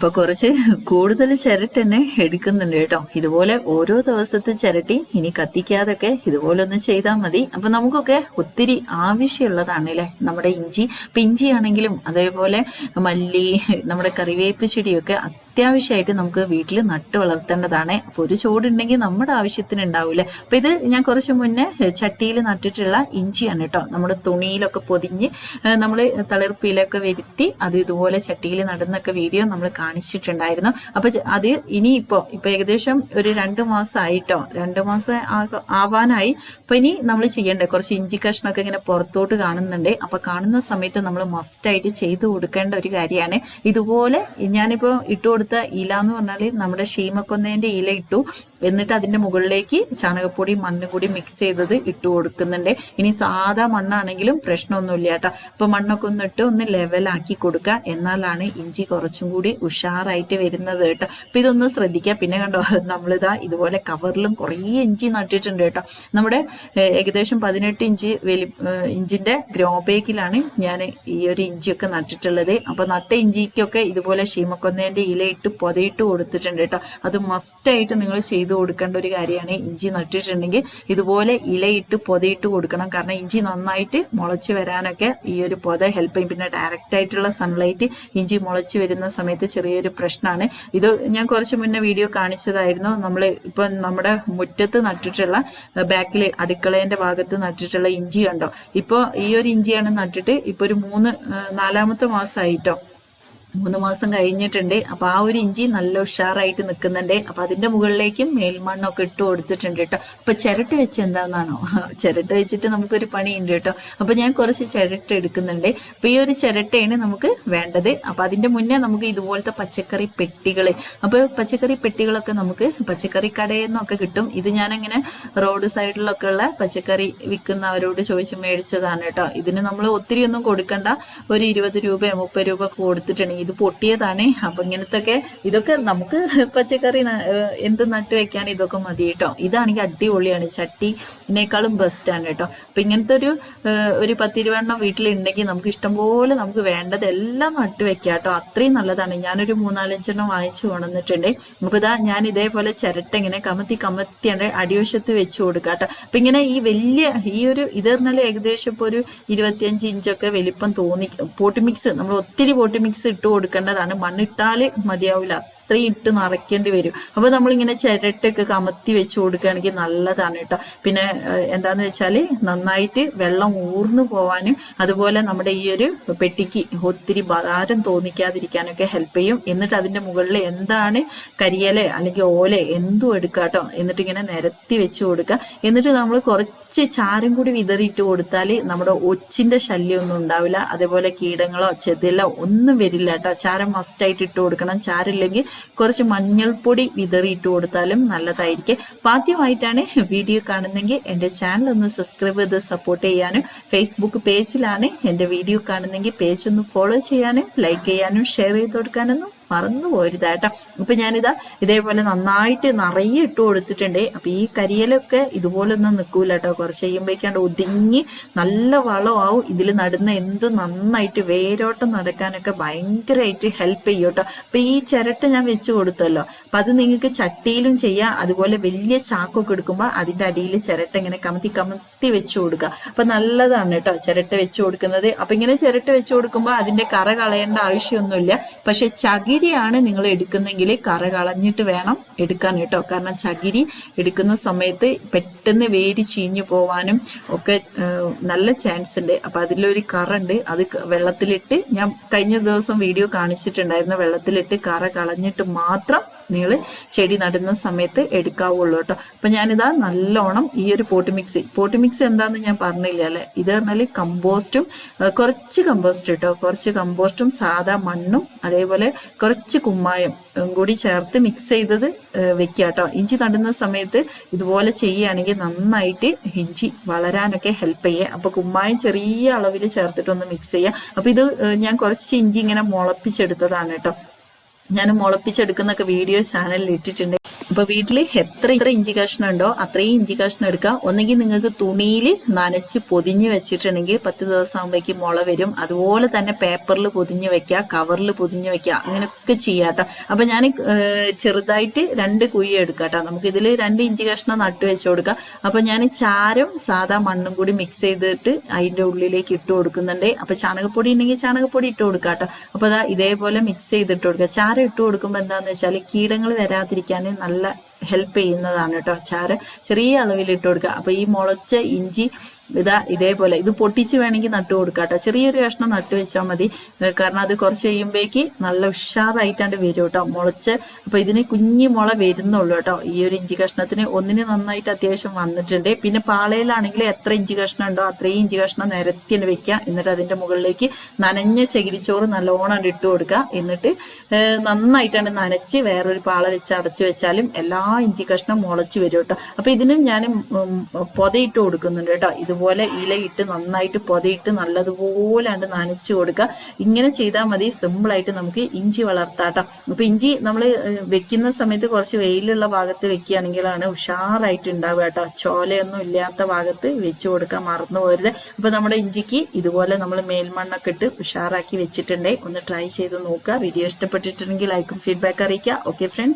അപ്പൊ കുറച്ച് കൂടുതൽ ചിരട്ടി തന്നെ എടുക്കുന്നുണ്ട് കേട്ടോ. ഇതുപോലെ ഓരോ ദിവസത്തെ ചിരട്ടി ഇനി കത്തിക്കാതൊക്കെ ഇതുപോലെ ഒന്ന് ചെയ്താൽ മതി. അപ്പൊ നമുക്കൊക്കെ ഒത്തിരി ആവശ്യമുള്ളതാണ് അല്ലേ? നമ്മുടെ ഇഞ്ചി ഇപ്പൊ ഇഞ്ചിയാണെങ്കിലും അതേപോലെ മല്ലി നമ്മുടെ കറിവേപ്പ് ചെടിയൊക്കെ അത്യാവശ്യമായിട്ട് നമുക്ക് വീട്ടിൽ നട്ട് വളർത്തേണ്ടതാണ്. അപ്പോൾ ഒരു ചൂടുണ്ടെങ്കിൽ നമ്മുടെ ആവശ്യത്തിന് ഉണ്ടാവില്ല? അപ്പോൾ ഇത് ഞാൻ കുറച്ച് മുന്നേ ചട്ടിയിൽ നട്ടിട്ടുള്ള ഇഞ്ചിയാണ് കേട്ടോ നമ്മുടെ തുണിയിലൊക്കെ പൊതിഞ്ഞ് നമ്മൾ തളിർപ്പിലൊക്കെ വരുത്തി അത് ഇതുപോലെ ചട്ടിയിൽ നടുന്നൊക്കെ വീഡിയോ നമ്മൾ കാണിച്ചിട്ടുണ്ടായിരുന്നു. അപ്പോൾ അത് ഇനിയിപ്പോൾ ഇപ്പോൾ ഏകദേശം ഒരു രണ്ട് മാസമായിട്ടോ രണ്ട് മാസം ആവാനായി. അപ്പോൾ ഇനി നമ്മൾ ചെയ്യണ്ടേ? കുറച്ച് ഇഞ്ചി കഷ്ണമൊക്കെ ഇങ്ങനെ പുറത്തോട്ട് കാണുന്നുണ്ട്. അപ്പോൾ കാണുന്ന സമയത്ത് നമ്മൾ മസ്റ്റായിട്ട് ചെയ്തു കൊടുക്കേണ്ട ഒരു കാര്യമാണ്. ഇതുപോലെ ഞാനിപ്പോൾ ഇട്ട് കൊടുത്ത ഇല എന്ന് പറഞ്ഞാൽ നമ്മുടെ ഷീമക്കൊന്നേന്റെ ഇല ഇട്ടു. എന്നിട്ട് അതിന്റെ മുകളിലേക്ക് ചാണകപ്പൊടി മണ്ണും കൂടി മിക്സ് ചെയ്തത് ഇട്ട് കൊടുക്കുന്നുണ്ട്. ഇനി സാധാ മണ്ണാണെങ്കിലും പ്രശ്നമൊന്നുമില്ല കേട്ടോ. അപ്പം മണ്ണൊക്കെ ഒന്ന് ഇട്ട് ഒന്ന് ലെവലാക്കി കൊടുക്കുക. എന്നാലാണ് ഇഞ്ചി കുറച്ചും കൂടി ഉഷാറായിട്ട് വരുന്നത് കേട്ടോ. അപ്പോൾ ഇതൊന്ന് ശ്രദ്ധിക്കുക. പിന്നെ കണ്ടോ നമ്മളിതാ ഇതുപോലെ കവറിലും കുറേ ഇഞ്ചി നട്ടിട്ടുണ്ട് കേട്ടോ. നമ്മുടെ ഏകദേശം പതിനെട്ട് ഇഞ്ച് വലി ഇഞ്ചിന്റെ ഗ്രോ ബേക്കിലാണ് ഞാൻ ഈ ഒരു ഇഞ്ചിയൊക്കെ നട്ടിട്ടുള്ളത്. അപ്പോൾ നട്ട ഇഞ്ചിക്കൊക്കെ ഇതുപോലെ ഷീമക്കൊന്നേന്റെ ഇലയിട്ട് പൊതയിട്ട് കൊടുത്തിട്ടുണ്ട് കേട്ടോ. അത് മസ്റ്റായിട്ട് നിങ്ങൾ ചെയ്തു കൊടുക്കേണ്ട ഒരു കാര്യമാണ് ഇഞ്ചി നട്ടിട്ടുണ്ടെങ്കിൽ ഇതുപോലെ ഇലയിട്ട് പൊതയിട്ട് കൊടുക്കണം. കാരണം ഇഞ്ചി നന്നായിട്ട് മുളച്ച് വരാനൊക്കെ ഈ ഒരു പൊത ഹെൽപ്പ് ചെയ്യും. പിന്നെ ഡയറക്റ്റ് ആയിട്ടുള്ള സൺലൈറ്റ് ഇഞ്ചി മുളച്ച് വരുന്ന സമയത്ത് ചെറിയൊരു പ്രശ്നമാണ്. ഇത് ഞാൻ കുറച്ച് മുന്നേ വീഡിയോ കാണിച്ചതായിരുന്നു. നമ്മൾ ഇപ്പൊ നമ്മുടെ മുറ്റത്ത് നട്ടിട്ടുള്ള ബാക്കിൽ അടുക്കളേന്റെ ഭാഗത്ത് നട്ടിട്ടുള്ള ഇഞ്ചി കണ്ടോ? ഇപ്പോൾ ഈ ഒരു ഇഞ്ചിയാണ് നട്ടിട്ട് ഇപ്പൊ ഒരു മൂന്ന് നാലാമത്തെ മാസമായിട്ടോ? മൂന്ന് മാസം കഴിഞ്ഞിട്ടുണ്ട്. അപ്പൊ ആ ഒരു ഇഞ്ചി നല്ല ഉഷാറായിട്ട് നിൽക്കുന്നുണ്ട് അപ്പൊ അതിന്റെ മുകളിലേക്കും മേൽമണ്ണൊക്കെ ഇട്ട് കൊടുത്തിട്ടുണ്ട് കേട്ടോ അപ്പൊ ചിരട്ട വെച്ച് എന്താണെന്നാണോ ചിരട്ട വെച്ചിട്ട് നമുക്കൊരു പണിയുണ്ട് കേട്ടോ അപ്പൊ ഞാൻ കുറച്ച് ചിരട്ട എടുക്കുന്നുണ്ട്. അപ്പൊ ഈ ഒരു ചിരട്ടയാണ് നമുക്ക് വേണ്ടത്. അപ്പൊ അതിന്റെ മുന്നേ നമുക്ക് ഇതുപോലത്തെ പച്ചക്കറി പെട്ടികൾ അപ്പോൾ പച്ചക്കറി പെട്ടികളൊക്കെ നമുക്ക് പച്ചക്കറി കടയിൽ നിന്നൊക്കെ കിട്ടും. ഇത് ഞാനങ്ങനെ റോഡ് സൈഡിലൊക്കെ ഉള്ള പച്ചക്കറി വിൽക്കുന്നവരോട് ചോദിച്ച് മേടിച്ചതാണ് കേട്ടോ ഇതിന് നമ്മൾ ഒത്തിരി ഒന്നും കൊടുക്കണ്ട. ഒരു ഇരുപത് രൂപ മുപ്പത് രൂപ ഒക്കെ കൊടുത്തിട്ടുണ്ടെങ്കിൽ ഇത് പൊട്ടിയതാണേ. അപ്പൊ ഇങ്ങനത്തൊക്കെ ഇതൊക്കെ നമുക്ക് പച്ചക്കറി എന്ത് നട്ട് വെക്കാൻ ഇതൊക്കെ മതി കേട്ടോ. ഇതാണെങ്കിൽ അടിപൊളിയാണ്. ചട്ടിനേക്കാളും ബെസ്റ്റാണ് കേട്ടോ. അപ്പൊ ഇങ്ങനത്തെ ഒരു ഒരു പത്തിരുവെണ്ണം വീട്ടിലുണ്ടെങ്കിൽ നമുക്ക് ഇഷ്ടംപോലെ നമുക്ക് വേണ്ടത് എല്ലാം നട്ട് വെക്കാം കേട്ടോ. അത്രയും നല്ലതാണ്. ഞാനൊരു മൂന്നാലഞ്ചെണ്ണം വാങ്ങിച്ചു കൊണ്ടുവന്നിട്ടുണ്ട്. അപ്പൊ ഇതാ ഞാൻ ഇതേപോലെ ചിരട്ട ഇങ്ങനെ കമത്തി കമത്തിയാണ് അടിവശത്ത് വെച്ച് കൊടുക്കുക കേട്ടോ. അപ്പൊ ഇങ്ങനെ ഈ വലിയ ഈ ഒരു ഇത് ഏകദേശം ഇപ്പൊ ഒരു ഇരുപത്തിയഞ്ച് ഇഞ്ചൊക്കെ വലിപ്പം തോന്നി പോട്ടി മിക്സ് നമ്മൾ ഒത്തിരി പോട്ടി മിക്സ് ഇട്ട് കൊടുക്കേണ്ടതാണ്. മണ്ണിട്ടാൽ മതിയാവില്ല. അത്രയും ഇട്ട് നിറയ്ക്കേണ്ടി വരും. അപ്പൊ നമ്മളിങ്ങനെ ചിരട്ടൊക്കെ കമത്തി വെച്ച് കൊടുക്കുകയാണെങ്കിൽ നല്ലതാണ് കേട്ടോ. പിന്നെ എന്താന്ന് വെച്ചാൽ നന്നായിട്ട് വെള്ളം ഊർന്നു പോവാനും അതുപോലെ നമ്മുടെ ഈ ഒരു പെട്ടിക്ക് ഒത്തിരി ഭാരം തോന്നിക്കാതിരിക്കാനൊക്കെ ഹെൽപ്പ് ചെയ്യും. എന്നിട്ട് അതിന്റെ മുകളിൽ എന്താണ് കരിയല അല്ലെങ്കിൽ ഓല എന്തും എടുക്കുക കേട്ടോ. എന്നിട്ട് ഇങ്ങനെ നിരത്തി വെച്ച് കൊടുക്കുക. എന്നിട്ട് നമ്മൾ കുറച്ച് ചാരം കൂടി വിതറിയിട്ട് കൊടുത്താൽ നമ്മുടെ ഒച്ചിന്റെ ശല്യമൊന്നും ഉണ്ടാവില്ല. അതേപോലെ കീടങ്ങളോ ചെതിലോ ഒന്നും വരില്ല കേട്ടോ. ചാരം മസ്റ്റായിട്ട് ഇട്ട് കൊടുക്കണം. ചാരില്ലെങ്കിൽ കുറച്ച് മഞ്ഞൾപ്പൊടി വിതറിയിട്ട് കൊടുത്താലും നല്ലതായിരിക്കും. അപ്പം ആദ്യമായിട്ടാണ് വീഡിയോ കാണുന്നെങ്കിൽ എന്റെ ചാനൽ ഒന്ന് സബ്സ്ക്രൈബ് ചെയ്ത് സപ്പോർട്ട് ചെയ്യാനും ഫേസ്ബുക്ക് പേജിലാണ് എന്റെ വീഡിയോ കാണുന്നെങ്കിൽ പേജ് ഒന്ന് ഫോളോ ചെയ്യാനും ലൈക്ക് ചെയ്യാനും ഷെയർ ചെയ്ത് കൊടുക്കാനൊന്നും മറന്നു പോരുത് കേട്ടോ. അപ്പൊ ഞാനിതാ ഇതേപോലെ നന്നായിട്ട് നിറയെ ഇട്ട് കൊടുത്തിട്ടുണ്ട്. അപ്പൊ ഈ കരിയലൊക്കെ ഇതുപോലെ ഒന്നും നിൽക്കൂല കേട്ടോ. കുറച്ച് കഴിയുമ്പോഴേക്കാണ്ട് ഒതുങ്ങി നല്ല വളമാവും. ഇതിൽ നടുന്ന എന്തും നന്നായിട്ട് വേരോട്ടം നടക്കാനൊക്കെ ഭയങ്കരമായിട്ട് ഹെൽപ്പ് ചെയ്യും കേട്ടോ. അപ്പൊ ഈ ചിരട്ട ഞാൻ വെച്ച് കൊടുത്തല്ലോ. അപ്പൊ അത് നിങ്ങൾക്ക് ചട്ടിയിലും ചെയ്യാം. അതുപോലെ വലിയ ചാക്കൊക്കെ എടുക്കുമ്പോൾ അതിന്റെ അടിയിൽ ചിരട്ട ഇങ്ങനെ കമത്തി കമത്തി വെച്ച് കൊടുക്കുക. അപ്പൊ നല്ലതാണ് കേട്ടോ ചിരട്ട വെച്ച് കൊടുക്കുന്നത്. അപ്പൊ ഇങ്ങനെ ചിരട്ട വെച്ച് കൊടുക്കുമ്പോൾ അതിന്റെ കറ കളയേണ്ട ആവശ്യമൊന്നുമില്ല. പക്ഷെ ചകിരിയാണ് നിങ്ങൾ എടുക്കുന്നെങ്കിൽ കറ കളഞ്ഞിട്ട് വേണം എടുക്കാൻ കേട്ടോ. കാരണം ചകിരി എടുക്കുന്ന സമയത്ത് പെട്ടെന്ന് വേര് ചീഞ്ഞു പോവാനും ഒക്കെ നല്ല ചാൻസ് ഉണ്ട്. അപ്പം അതിലൊരു കറ ഉണ്ട്. അത് വെള്ളത്തിലിട്ട് ഞാൻ കഴിഞ്ഞ ദിവസം വീഡിയോ കാണിച്ചിട്ടുണ്ടായിരുന്നു. വെള്ളത്തിലിട്ട് കറ കളഞ്ഞിട്ട് മാത്രം നിങ്ങൾ ചെടി നടുന്ന സമയത്ത് എടുക്കാവുള്ളൂ കേട്ടോ. അപ്പം ഞാനിതാ നല്ലോണം ഈ ഒരു പോട്ട് മിക്സ് പോട്ട് മിക്സ് എന്താണെന്ന് ഞാൻ പറഞ്ഞില്ല? അല്ലേ? ഇത് പറഞ്ഞാൽ കമ്പോസ്റ്റും കുറച്ച് കമ്പോസ്റ്റ് കേട്ടോ. കുറച്ച് കമ്പോസ്റ്റും സാധാ മണ്ണും അതേപോലെ കുറച്ച് കുമ്മായം കൂടി ചേർത്ത് മിക്സ് ചെയ്തത് വെക്കുക കേട്ടോ. ഇഞ്ചി നടുന്ന സമയത്ത് ഇതുപോലെ ചെയ്യുകയാണെങ്കിൽ നന്നായിട്ട് ഇഞ്ചി വളരാനൊക്കെ ഹെൽപ്പ് ചെയ്യുക അപ്പോൾ കുമ്മായം ചെറിയ അളവിൽ ചേർത്തിട്ടൊന്ന് മിക്സ് ചെയ്യുക അപ്പൊ ഇത് ഞാൻ കുറച്ച് ഇഞ്ചി ഇങ്ങനെ മുളപ്പിച്ചെടുത്തതാണ് കേട്ടോ. ഞാൻ മുളപ്പിച്ചെടുക്കുന്നൊക്കെ വീഡിയോ ചാനലിൽ ഇട്ടിട്ടുണ്ട്. അപ്പൊ വീട്ടിൽ എത്ര ഇത്ര ഇഞ്ചി കഷ്ണം ഉണ്ടോ അത്രയും ഇഞ്ചി കഷ്ണം എടുക്കുക ഒന്നെങ്കിൽ നിങ്ങൾക്ക് തുണിയിൽ നനച്ച് പൊതിഞ്ഞ് വെച്ചിട്ടുണ്ടെങ്കിൽ പത്ത് ദിവസം ആകുമ്പോഴേക്ക് മുള വരും. അതുപോലെ തന്നെ പേപ്പറിൽ പൊതിഞ്ഞ് വെക്കുക കവറിൽ പൊതിഞ്ഞ് വെക്കുക. അങ്ങനെയൊക്കെ ചെയ്യാട്ടോ അപ്പൊ ഞാൻ ചെറുതായിട്ട് രണ്ട് കുഴി എടുക്കാം കേട്ടോ. നമുക്ക് ഇതിൽ രണ്ട് ഇഞ്ചി കഷ്ണം നട്ട് വെച്ച് കൊടുക്കാം. അപ്പൊ ഞാൻ ചാരം സാധാ മണ്ണും കൂടി മിക്സ് ചെയ്തിട്ട് അതിന്റെ ഉള്ളിലേക്ക് ഇട്ട് കൊടുക്കുന്നുണ്ട്. അപ്പൊ ചാണകപ്പൊടി ഉണ്ടെങ്കിൽ ചാണകപ്പൊടി ഇട്ട് കൊടുക്കാം കേട്ടോ. അപ്പൊ അതാ ഇതേപോലെ മിക്സ് ചെയ്തിട്ട് കൊടുക്കുക ചാരം ഇട്ട് കൊടുക്കുമ്പോൾ എന്താന്ന് വെച്ചാൽ കീടങ്ങൾ വരാതിരിക്കാൻ നല്ല நல்ல ഹെൽപ്പ് ചെയ്യുന്നതാണ് കേട്ടോ. അച്ചാറ് ചെറിയ അളവിൽ ഇട്ട് കൊടുക്കുക. അപ്പൊ ഈ മുളച്ച ഇഞ്ചി ഇതാ ഇതേപോലെ ഇത് പൊട്ടിച്ച് വേണമെങ്കിൽ നട്ടു കൊടുക്കുക കേട്ടോ. ചെറിയൊരു കഷ്ണം നട്ടു വെച്ചാൽ മതി. കാരണം അത് കുറച്ച് കഴിയുമ്പോഴേക്ക് നല്ല ഉഷാറായിട്ടാണ്ട് വരും കേട്ടോ. മുളച്ച് അപ്പൊ ഇതിന് കുഞ്ഞി മുള വരുന്നുള്ളൂ കേട്ടോ. ഈ ഒരു ഇഞ്ചി കഷ്ണത്തിന് ഒന്നിന് നന്നായിട്ട് അത്യാവശ്യം വന്നിട്ടുണ്ട്. പിന്നെ പാളയിലാണെങ്കിൽ എത്ര ഇഞ്ചി കഷ്ണം ഉണ്ടോ അത്രയും ഇഞ്ചി കഷ്ണം നിരത്തിയാണ് വെക്കുക. എന്നിട്ട് അതിന്റെ മുകളിലേക്ക് നനഞ്ഞ ചകിരിച്ചോറ് നല്ലോണം ഇട്ട് കൊടുക്കുക. എന്നിട്ട് നന്നായിട്ടാണ് നനച്ച് വേറൊരു പാള വെച്ച് അടച്ചു വെച്ചാലും എല്ലാ ഇഞ്ചി കഷ്ണം മുളച്ച് വരും കേട്ടോ. അപ്പൊ ഇതിനും ഞാൻ പൊതയിട്ട് കൊടുക്കുന്നുണ്ട് കേട്ടോ. ഇതുപോലെ ഇലയിട്ട് നന്നായിട്ട് പൊതയിട്ട് നല്ലതുപോലെ ഉണ്ട് നനച്ചു കൊടുക്കുക. ഇങ്ങനെ ചെയ്താൽ മതി. സിമ്പിൾ ആയിട്ട് നമുക്ക് ഇഞ്ചി വളർത്താട്ടോ അപ്പൊ ഇഞ്ചി നമ്മൾ വെക്കുന്ന സമയത്ത് കുറച്ച് വെയിലുള്ള ഭാഗത്ത് വെക്കുകയാണെങ്കിലാണ് ഉഷാറായിട്ട് ഉണ്ടാവുക കേട്ടോ. ചോലയൊന്നും ഇല്ലാത്ത ഭാഗത്ത് വെച്ച് കൊടുക്കാൻ മറന്നു പോരുത് അപ്പൊ നമ്മുടെ ഇഞ്ചിക്ക് ഇതുപോലെ നമ്മൾ മേൽമണ്ണൊക്കെ ഇട്ട് ഉഷാറാക്കി വെച്ചിട്ടുണ്ടെങ്കിൽ ഒന്ന് ട്രൈ ചെയ്ത് നോക്കുക. വീഡിയോ ഇഷ്ടപ്പെട്ടിട്ടുണ്ടെങ്കിൽ ലൈക്കും ഫീഡ്ബാക്ക് അറിയിക്കുക. Okay friends